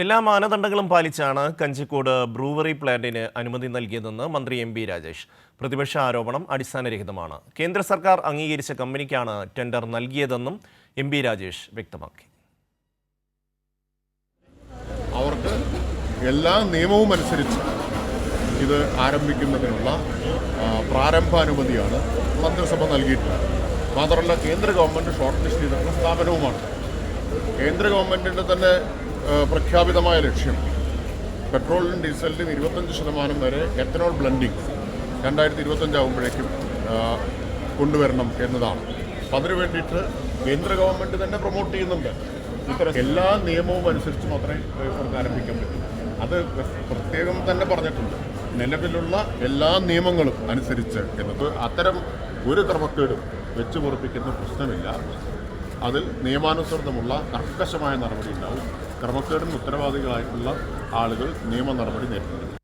എല്ലാ മാനദണ്ഡങ്ങളും പാലിച്ചാണ് കഞ്ചിക്കോട് ബ്രൂവറി പ്ലാന്റിന് അനുമതി നൽകിയതെന്ന് മന്ത്രി എം ബി രാജേഷ്. പ്രതിപക്ഷ ആരോപണം അടിസ്ഥാനരഹിതമാണ്. കേന്ദ്ര സർക്കാർ അംഗീകരിച്ച കമ്പനിക്കാണ് ടെൻഡർ നൽകിയതെന്നും എം ബി രാജേഷ് വ്യക്തമാക്കി. അവർക്ക് എല്ലാ നിയമവും അനുസരിച്ച് ഇത് ആരംഭിക്കുന്നതിനുള്ള പ്രാരംഭാനുമതിയാണ് മന്ത്രിസഭ നൽകിയിട്ടുള്ളത്. മാത്രമല്ല കേന്ദ്ര ഗവൺമെന്റ് ഷോർട്ട് ലിസ്റ്റ് ചെയ്തിട്ടുള്ള സ്ഥാപനവുമാണ്. കേന്ദ്ര ഗവൺമെന്റിന്റെ തന്നെ പ്രഖ്യാപിതമായ ലക്ഷ്യം. പെട്രോളിനും ഡീസലിനും ഇരുപത്തഞ്ച് ശതമാനം വരെ എത്തനോൾ ബ്ലെൻഡിങ് രണ്ടായിരത്തി ഇരുപത്തഞ്ചാകുമ്പോഴേക്കും കൊണ്ടുവരണം എന്നതാണ്. അപ്പം അതിനു വേണ്ടിയിട്ട് കേന്ദ്ര ഗവൺമെന്റ് തന്നെ പ്രൊമോട്ട് ചെയ്യുന്നുണ്ട്. ഇത്തരം എല്ലാ നിയമവും അനുസരിച്ച് മാത്രമേ ഇവർക്ക് ആരംഭിക്കാൻ പറ്റൂ. അത് പ്രത്യേകം തന്നെ പറഞ്ഞിട്ടുണ്ട്. നിലവിലുള്ള എല്ലാ നിയമങ്ങളും അനുസരിച്ച് എന്നത് അത്തരം ഒരു ക്രമക്കേടും വെച്ചു പൊറപ്പിക്കുന്ന പ്രശ്നമില്ല. അതിൽ നിയമാനുസൃതമുള്ള കർക്കശമായ നടപടി ഉണ്ടാവും. ക്രമക്കേടിന് ഉത്തരവാദികളായിട്ടുള്ള ആളുകൾ നിയമ നടപടി നേരിടും